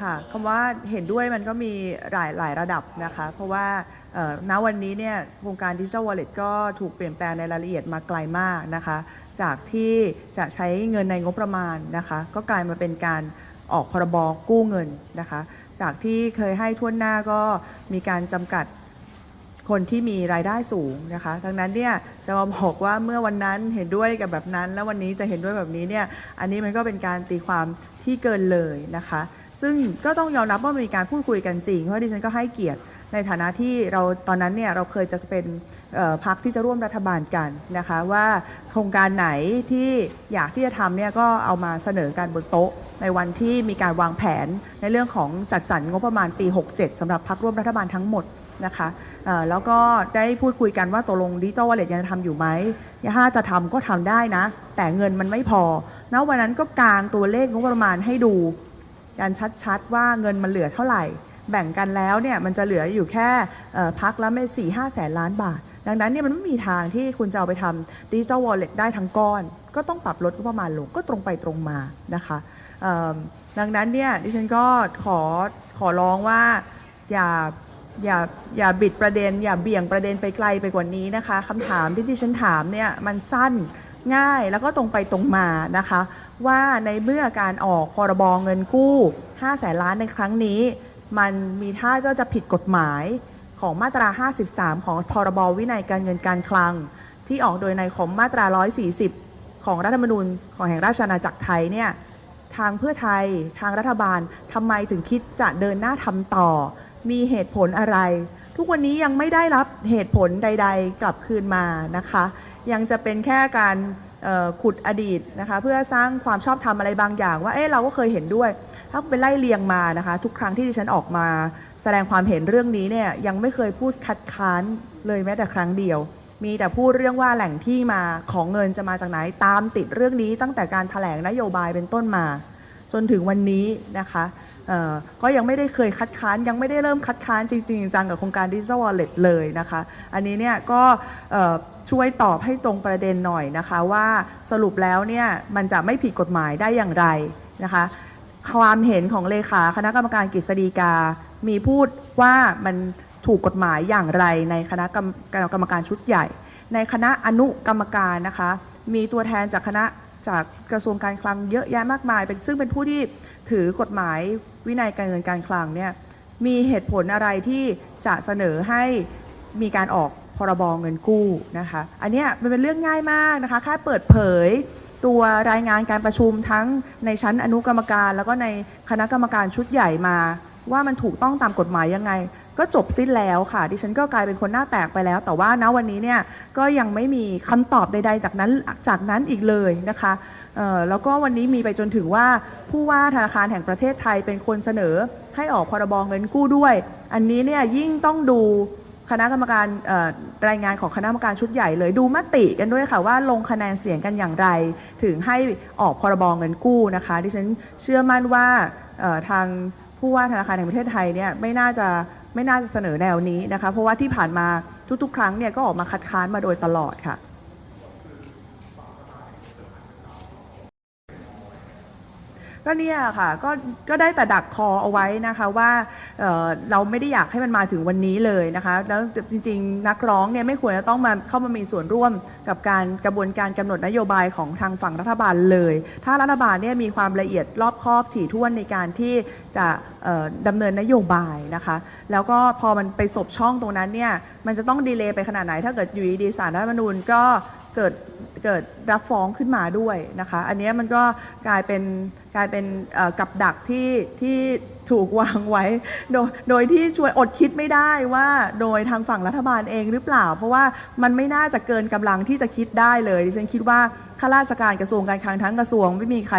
ค่ะคำว่าเห็นด้วยมันก็มีหลายหลายระดับนะคะ เพราะว่าณวันนี้เนี่ยโครงการดิจิทัลวอลเล็ตก็ถูกเปลี่ยนแปลงในรายละเอียดมาไกลมากนะคะ จากที่จะใช้เงินในงบประมาณนะคะ ก็กลายมาเป็นการออกพรบกู้เงินนะคะ จากที่เคยให้ทั่วหน้าก็มีการจำกัดคนที่มีรายได้สูงนะคะ ดังนั้นเนี่ยจะมาบอกว่าเมื่อวันนั้นเห็นด้วยกับแบบนั้น แล้ววันนี้จะเห็นด้วยแบบนี้เนี่ย อันนี้มันก็เป็นการตีความที่เกินเลยนะคะ ซึ่งก็ต้องยอมรับว่ามีการพูดคุยกันจริง เพราะดิฉันก็ให้เกียรติในฐานะที่เราตอนนั้นเนี่ยเราเคยจะเป็นพรรคที่จะร่วมรัฐบาลกันนะคะว่าโครงการไหนที่อยากที่จะทำเนี่ยก็เอามาเสนอการบนโต๊ะ ในวันที่มีการวางแผนในเรื่องของจัดสรรงบประมาณปี 67สำหรับพรรคร่วมรัฐบาลทั้งหมดนะคะแล้วก็ได้พูดคุยกันว่าตกลงดิจิตอลวอลเล็ตยังจะทำอยู่ไหมถ้าจะทำก็ทำได้นะ แต่เงินมันไม่พอณวันนั้นก็กางตัวเลขงบประมาณให้ดู กันชัดๆ ว่าเงินมันเหลือเท่าไหร่ แบ่งกันแล้วเนี่ยมันจะเหลืออยู่แค่พักละไม่สี่ห้าแสนล้านบาท ดังนั้นเนี่ยมันไม่มีทางที่คุณจะเอาไปทำดิจิ t a ลวอลเล็ตได้ทั้งก้อน ก็ต้องปรับลดงบประมาณลงก็ตรงไปตรงมานะคะดังนั้นเนี่ยดิฉันก็ขอขอร้องว่าอย่าอย่าอย่าบิดประเด็น อย่าเบี่ยงประเด็นไปไกลไปกว่านี้นะคะคำถามที่ดิฉันถามเนี่ยมันสั้นง่ายแล้วก็ตรงไปตรงมานะคะ ว่าในเมื่อการออกพรบเงินกู้5แสนล้านในครั้งนี้ มันมีท่าจะจะผิดกฎหมายของมาตรา 53 ของพรบวินัยการเงินการคลัง ที่ออกโดยในของมาตรา 140 ของรัฐธรรมนูญของแห่งราชอาณาจักรไทยเนี่ยทางเพื่อไทยทางรัฐบาลทำไมถึงคิดจะเดินหน้าทำต่อ มีเหตุผลอะไร ทุกวันนี้ยังไม่ได้รับเหตุผลใด ๆ กลับคืนมานะคะ ยังจะเป็นแค่การ ขุดอดีตนะคะเพื่อสร้างความชอบธรรมอะไรบางอย่าง ว่าเอ๊ะเราก็เคยเห็นด้วย ถ้าเป็นไล่เลียงมานะคะ ทุกครั้งที่ดิฉันออกมา แสดงความเห็นเรื่องนี้เนี่ยยังไม่เคยพูดคัดค้านเลยแม้แต่ครั้งเดียว มีแต่พูดเรื่องว่าแหล่งที่มาของเงินจะมาจากไหนตามติดเรื่องนี้ ตั้งแต่การถแถลงนโยบายเป็นต้นมา จนถึงวันนี้นะคะก็ยังไม่ได้เคยคัดค้านยังไม่ได้เริ่มคัดค้านจริง ๆ จังกับโครงการดิจิทัลวอลเล็ตเลยนะคะ อันนี้เนี่ยก็ ช่วยตอบให้ตรงประเด็นหน่อยนะคะว่าสรุปแล้วเนี่ยมันจะไม่ผิดกฎหมายได้อย่างไรนะคะความเห็นของเลขาคณะกรรมการกฤษฎีกา มีพูดว่ามันถูกกฎหมายอย่างไรในคณะกรรมกรรมการชุดใหญ่ ในคณะอนุกรรมการนะคะ มีตัวแทนจากคณะจากกระทรวงการคลังเยอะแยะมากมาย เป็นซึ่งเป็นผู้ที่ถือกฎหมายวินัยการเงินการคลังเนี่ยมีเหตุผลอะไรที่จะเสนอให้มีการออก พรบเงินกู้นะคะ อันนี้มันเป็นเรื่องง่ายมากนะคะแค่เปิดเผยตัวรายงานการประชุมทั้งในชั้นอนุกรรมการ แล้วก็ในคณะกรรมการชุดใหญ่มา ว่ามันถูกต้องตามกฎหมายยังไง ก็จบสิ้นแล้วค่ะ ดิฉันก็กลายเป็นคนหน้าแตกไปแล้ว แต่ว่าณวันนี้เนี่ยก็ยังไม่มีคำตอบใด ๆ จากนั้นจากนั้นอีกเลยนะคะแล้วก็วันนี้มีไปจนถึงว่าผู้ว่าธนาคารแห่งประเทศไทยเป็นคนเสนอให้ออกพรบเงินกู้ด้วย อันนี้เนี่ยยิ่งต้องดู คณะกรรมการรายงานของคณะกรรมการชุดใหญ่เลยดูมติกันด้วยค่ะว่าลงคะแนนเสียงกันอย่างไร ถึงให้ออกพรบเงินกู้นะคะ ดิฉันเชื่อมั่นว่าทางผู้ว่าธนาคารแห่งประเทศไทยเนี่ยไม่น่าจะไม่น่าจะเสนอแนวนี้นะคะ เพราะว่าที่ผ่านมาทุกๆ ครั้งเนี่ยก็ออกมาคัดค้านมาโดยตลอดค่ะ ก็เนี่ยค่ะก็ก็ได้แต่ดักคอเอาไว้นะคะว่าเเราไม่ได้อยากให้มันมาถึงวันนี้เลยนะคะแล้วจริง ๆ นักร้องเนี่ยไม่ควรจะต้องมาเข้ามามีส่วนร่วมกับการกระบวนการกำหนดนโยบายของทางฝั่งรัฐบาลเลย ถ้ารัฐบาลเนี่ยมีความละเอียดรอบคอบถี่ถ้วนในการที่จะเอ่อดำเนินนโยบายนะคะ แล้วก็พอมันไปสบช่องตรงนั้นเนี่ยมันจะต้องดีเลย์ไปขนาดไหน ถ้าเกิดอยู่ดีสารรัฐมนูญก็ เกิดเกิดรับฟ้องขึ้นมาด้วยนะคะ อันนี้มันก็กลายเป็นกลายเป็นกับดักที่ที่ถูกวางไว้ โดยโดยที่ช่วยอดคิดไม่ได้ว่าโดยทางฝั่งรัฐบาลเองหรือเปล่า เพราะว่ามันไม่น่าจะเกินกำลังที่จะคิดได้เลยดิฉันคิดว่าข้าราชการกระทรวงการคลังทั้งกระทรวงไม่มีใคร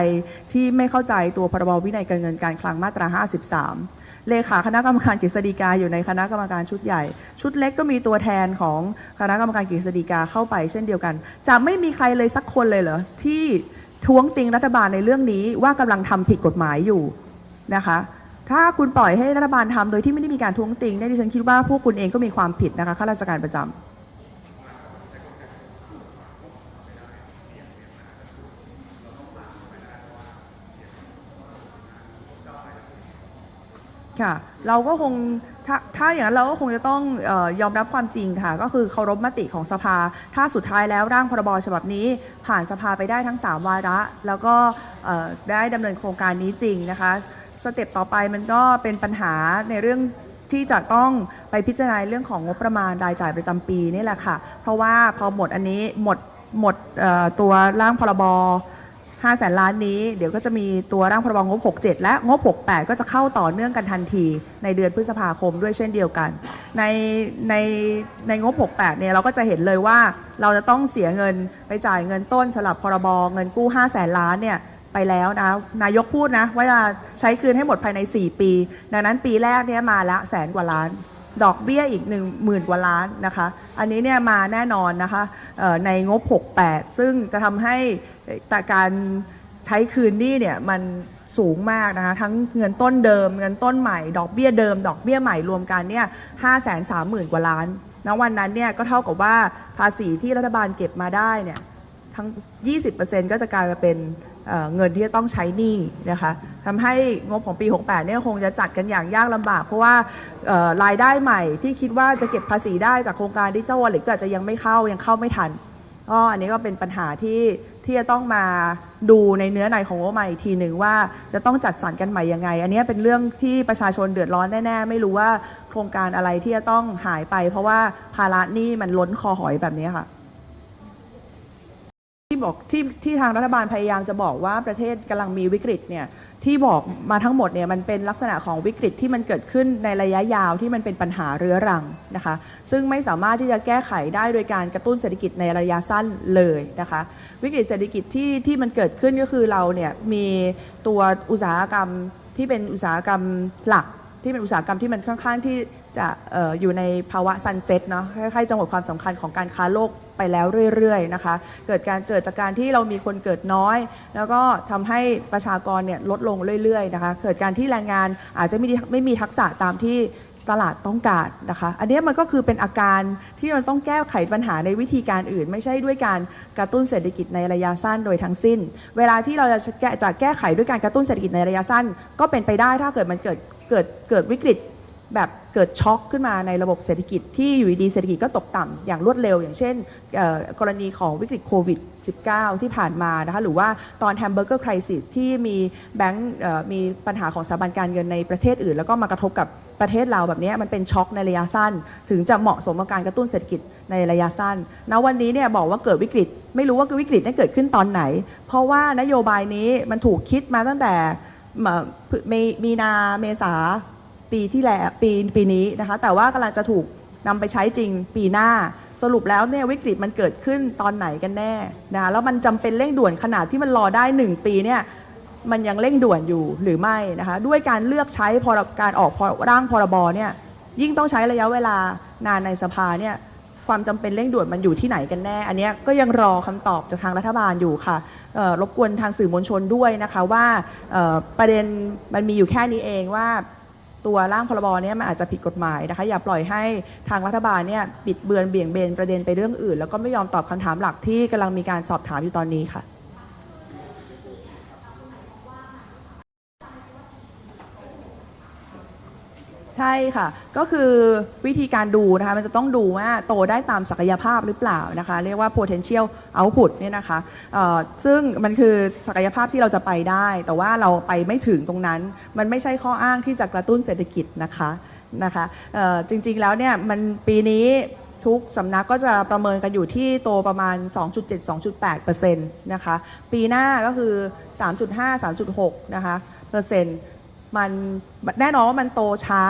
ที่ไม่เข้าใจตัวพรบวินัยการเงินการคลังมาตรา 53 เลขาคณะกรรมการกฤษฎีกาอยู่ในคณะกรรมการชุดใหญ่ ชุดเล็กก็มีตัวแทนของคณะกรรมการกฤษฎีกาเข้าไปเช่นเดียวกัน จะไม่มีใครเลยสักคนเลยเหรอที่ท้วงติงรัฐบาลในเรื่องนี้ว่ากำลังทำผิดกฎหมายอยู่นะคะถ้าคุณปล่อยให้รัฐบาลทำโดยที่ไม่ได้มีการท้วงติงเนี่ยดิฉันคิดว่าพวกคุณเองก็มีความผิดนะคะข้าราชการประจำ ค่ะ เราก็คงถ้าถ้าอย่างนั้นเราก็คงจะต้องเออยอมรับความจริงค่ะ ก็คือเคารพมติของสภา ถ้าสุดท้ายแล้วร่างพรบฉบับนี้ ผ่านสภาไปได้ทั้ง 3 วาระ แล้วก็เอ่อได้ดำเนินโครงการนี้จริงนะคะ สเต็ปต่อไปมันก็เป็นปัญหาในเรื่องที่จะต้องไปพิจารณาเรื่องของงบประมาณรายจ่ายประจำปีนี่แหละค่ะ เพราะว่าพอหมดอันนี้หมดหมดเอ่อตัวร่างพรบ 5แสนล้านนี้เดี๋ยวก็จะมีตัวร่างพรบงบ 67 และงบ 68 ก็จะเข้าต่อเนื่องกันทันทีในเดือนพฤษภาคมด้วยเช่นเดียวกัน ในในในงบ 68 เนี่ยเราก็จะเห็นเลยว่าเราจะต้องเสียเงินไปจ่ายเงินต้นสำหรับพรบเงินกู้ 5 แสนล้านเนี่ยไปแล้วนะนายกพูดนะว่าจะใช้คืนให้หมดภายใน 4 ปี ดังนั้นปีแรกเนี่ยมาละแสนกว่าล้านดอกเบี้ยอีก1 0,000 กว่าล้านนะคะ อันนี้เนี่ยมาแน่นอนนะคะในงบ 68 ซึ่งจะทำให้ แต่การใช้คืนหนี้เนี่ยมันสูงมากนะคะทั้งเงินต้นเดิม เงินต้นใหม่ ดอกเบี้ยเดิม ดอกเบี้ยใหม่รวมกันเนี่ยห้าแสนสามหมื่นกว่าล้านณวันนั้นเนี่ยก็เท่ากับว่าภาษีที่รัฐบาลเก็บมาได้เนี่ยทั้ง 20%ก็จะกลายมาเป็นเงินที่จะต้องใช้หนี้นะคะทำให้งบของปี 68 เนี่ยคงจะจัดกันอย่างยากลำบาก เพราะว่ารายได้ใหม่ที่คิดว่าจะเก็บภาษีได้จากโครงการดิจิทัลวอลเล็ตก็อาจจะยังไม่เข้ายังเข้าไม่ทันก็อันนี้ก็เป็นปัญหาที่ ที่จะต้องมาดูในเนื้อในของงบใหม่อีกทีหนึ่งว่าจะต้องจัดสรรกันใหม่ยังไง อันนี้เป็นเรื่องที่ประชาชนเดือดร้อนแน่ๆ ไม่รู้ว่าโครงการอะไรที่จะต้องหายไป เพราะว่าภาระหนี้มันล้นคอหอยแบบนี้ค่ะ ที่บอกที่ที่ทางรัฐบาลพยายามจะบอกว่าประเทศกำลังมีวิกฤตเนี่ยที่บอกมาทั้งหมดเนี่ยมันเป็นลักษณะของวิกฤตที่มันเกิดขึ้นในระยะยาวที่มันเป็นปัญหาเรื้อรังนะคะซึ่งไม่สามารถที่จะแก้ไขได้โดยการกระตุ้นเศรษฐกิจในระยะสั้นเลยนะคะวิกฤตเศรษฐกิจที่ที่มันเกิดขึ้นก็คือเราเนี่ยมีตัวอุตสาหกรรมที่เป็นอุตสาหกรรมหลักที่เป็นอุตสาหกรรมที่มันค่อนข้างที่จะอออยู่ในภาวะซันเซ็ตเนาะคล้ายๆจังหวะความสำคัญของการค้าโลกไปแล้วเรื่อยๆนะคะเกิดการเกิดจากการที่เรามีคนเกิดน้อย แล้วก็ทำให้ประชากรเนี่ยลดลงเรื่อยๆนะคะเกิดการที่แรงงานอาจจะไม่ได้ไม่มีทักษะตามที่ตลาดต้องการนะคะ อันนี้มันก็คือเป็นอาการที่เราต้องแก้ไขปัญหาในวิธีการอื่น ไม่ใช่ด้วยการกระตุ้นเศรษฐกิจในระยะสั้นโดยทั้งสิ้น เวลาที่เราจะแก้จะแก้ไขด้วยการกระตุ้นเศรษฐกิจในระยะสั้น ก็เป็นไปได้ถ้าเกิดมันเกิดเกิดเกิดวิกฤตแบบ กิดช็อกขึ้นมาในระบบเศรษฐกิจที่อยู่ดีเศรษฐกิจก็ตกต่ำอย่างรวดเร็ว อย่างเช่นกรณีของวิกฤตโควิด -19 ที่ผ่านมานะคะหรือว่าตอนแฮมเบอร์เกอร์คริสิสที่มีแบงก์มีปัญหาของสถาบันการเงินในประเทศอื่น แล้วก็มากระทบกับประเทศเราแบบนี้มันเป็นช็อกในระยะสั้น ถึงจะเหมาะสมกับการกระตุ้นเศรษฐกิจในระยะสั้นณวันนี้เนี่ยบอกว่าเกิดวิกฤต ไม่รู้ว่าวิกฤตนั้นเกิดขึ้นตอนไหน เพราะว่านโยบายนี้มันถูกคิดมาตั้งแต่เมีมีนาเมษา ปีที่แล้วปีปีนี้นะคะ แต่ว่ากำลังจะถูกนำไปใช้จริงปีหน้า สรุปแล้วเนี่ยวิกฤตมันเกิดขึ้นตอนไหนกันแน่นะคะแล้วมันจำเป็นเร่งด่วนขนาดที่มันรอได้ 1 ปีเนี่ยมันยังเร่งด่วนอยู่หรือไม่นะคะด้วยการเลือกใช้พรการออกพร่างพรบเนี่ยยิ่งต้องใช้ระยะเวลานานในสภาเนี่ยความจำเป็นเร่งด่วนมันอยู่ที่ไหนกันแน่ อันนี้ก็ยังรอคำตอบจากทางรัฐบาลอยู่ค่ะรบกวนทางสื่อมวลชนด้วยนะคะว่าประเด็นมันมีอยู่แค่นี้เองว่า ตัวร่างพรบเนี่ยมันอาจจะผิดกฎหมายนะคะ อย่าปล่อยให้ทางรัฐบาลเนี่ยบิดเบือนเบี่ยงเบนประเด็นไปเรื่องอื่น แล้วก็ไม่ยอมตอบคำถามหลักที่กำลังมีการสอบถามอยู่ตอนนี้ค่ะ ใช่ค่ะ ก็คือวิธีการดูนะคะ มันจะต้องดูว่าโตได้ตามศักยภาพหรือเปล่านะคะ เรียกว่า potential output เนี่ยนะคะซึ่งมันคือศักยภาพที่เราจะไปได้ แต่ว่าเราไปไม่ถึงตรงนั้น มันไม่ใช่ข้ออ้างที่จะกระตุ้นเศรษฐกิจนะคะนะคะจริงๆแล้วเนี่ยมันปีนี้ทุกสำนักก็จะประเมินกันอยู่ที่โตประมาณ 2.7-2.8%นะคะ ปีหน้าก็คือ 3.5-3.6นะคะเปอร์เซ็นต์ มันแน่นอนว่ามันโตช้า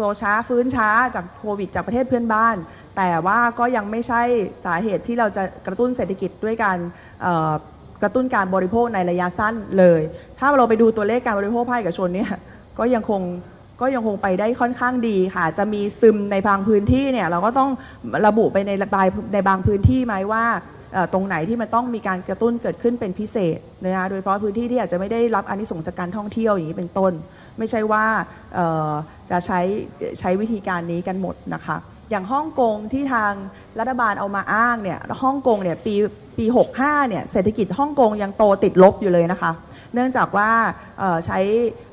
โตช้าฟื้นช้าจากโควิดจากประเทศเพื่อนบ้าน แต่ว่าก็ยังไม่ใช่สาเหตุที่เราจะกระตุ้นเศรษฐกิจด้วยการกระตุ้นการบริโภคในระยะสั้นเลย ถ้าเราไปดูตัวเลขการบริโภคภาคเอกชนเนี่ยก็ยังคงก็ยังคงไปได้ค่อนข้างดีค่ะ จะมีซึมในบางพื้นที่เนี่ยเราก็ต้องระบุไปในบางในบางพื้นที่ไหมว่า ตรงไหนที่มันต้องมีการกระตุ้นเกิดขึ้นเป็นพิเศษนะคะโดยเฉพาะพื้นที่ที่อาจจะไม่ได้รับอานิสงส์จากการท่องเที่ยวอย่างนี้เป็นต้น ไม่ใช่ว่าจะใช้ใช้วิธีการนี้กันหมดนะคะ อย่างฮ่องกงที่ทางรัฐบาลเอามาอ้างเนี่ยฮ่องกงเนี่ยปีปี 65เนี่ยเศรษฐกิจฮ่องกงยังโตติดลบอยู่เลยนะคะ เนื่องจากว่าใช้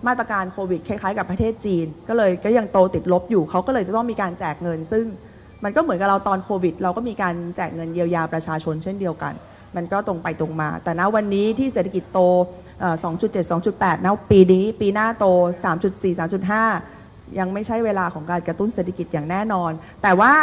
มาตรการโควิดคล้ายๆ กับประเทศจีน ก็เลยก็ยังโตติดลบอยู่เขาก็เลยจะต้องมีการแจกเงินซึ่ง มันก็เหมือนกับเราตอนโควิด เราก็มีการแจกเงินเยียวยาประชาชนเช่นเดียวกัน มันก็ตรงไปตรงมา แต่ณวันนี้ที่เศรษฐกิจโต 2.7 2.8ณปีนี้ปีหน้าโต 3.4 3.5 ยังไม่ใช่เวลาของการกระตุ้นเศรษฐกิจอย่างแน่นอน แต่ว่า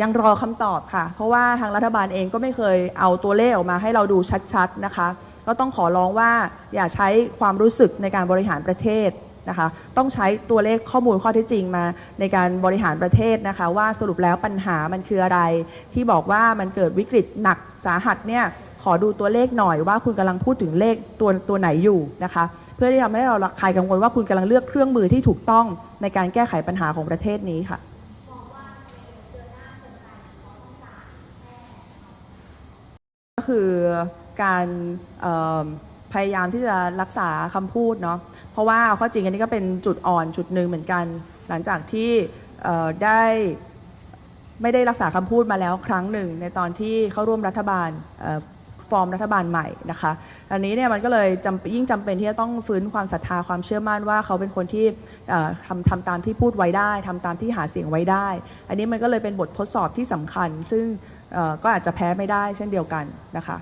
ยังรอคำตอบค่ะ เพราะว่าทางรัฐบาลเองก็ไม่เคยเอาตัวเลขออกมาให้เราดูชัดๆนะคะ ก็ต้องขอร้องว่าอย่าใช้ความรู้สึกในการบริหารประเทศ นะคะ ต้องใช้ตัวเลขข้อมูลข้อเท็จจริงมาในการบริหารประเทศนะคะ ว่าสรุปแล้วปัญหามันคืออะไร ที่บอกว่ามันเกิดวิกฤตหนักสาหัสเนี่ยขอดูตัวเลขหน่อยว่าคุณกำลังพูดถึงเลขตัวตัวไหนอยู่นะคะ เพื่อที่ทำให้เราคลายกังวลว่าคุณกำลังเลือกเครื่องมือที่ถูกต้องในการแก้ไขปัญหาของประเทศนี้ค่ะก็คือการพยายามที่จะรักษาคำพูดเนาะ เพราะว่าเอาข้อจริงอันนี้ก็เป็นจุดอ่อนจุดหนึ่งเหมือนกัน หลังจากที่ได้ไม่ได้รักษาคำพูดมาแล้วครั้งหนึ่ง ในตอนที่เข้าร่วมรัฐบาลฟอร์มรัฐบาลใหม่นะคะอันนี้เนี่ยมันก็เลยจำยิ่งจำเป็นที่จะต้องฟื้นความศรัทธาความเชื่อมั่นว่าเขาเป็นคนที่ทำทำตามที่พูดไว้ได้ทำตามที่หาเสียงไว้ได้ อันนี้มันก็เลยเป็นบททดสอบที่สำคัญ ซึ่งก็อาจจะแพ้ไม่ได้เช่นเดียวกันนะคะ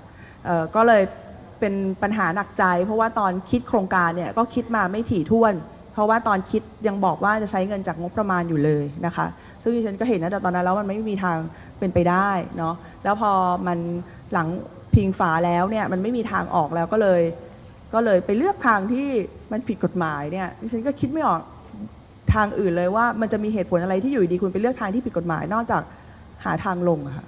ก็เลย เป็นปัญหาหนักใจ เพราะว่าตอนคิดโครงการเนี่ยก็คิดมาไม่ถี่ถ้วน เพราะว่าตอนคิดยังบอกว่าจะใช้เงินจากงบประมาณอยู่เลยนะคะ ซึ่งดิฉันก็เห็นนะแต่ตอนนั้นแล้วมันไม่มีทางเป็นไปได้เนาะแล้วพอมันหลังพิงฝาแล้วเนี่ยมันไม่มีทางออกแล้วก็เลย ก็เลยไปเลือกทางที่มันผิดกฎหมายเนี่ยดิฉันก็คิดไม่ออกทางอื่นเลยว่ามันจะมีเหตุผลอะไรที่อยู่ดีคุณไปเลือกทางที่ผิดกฎหมายนอกจากหาทางลงอะค่ะ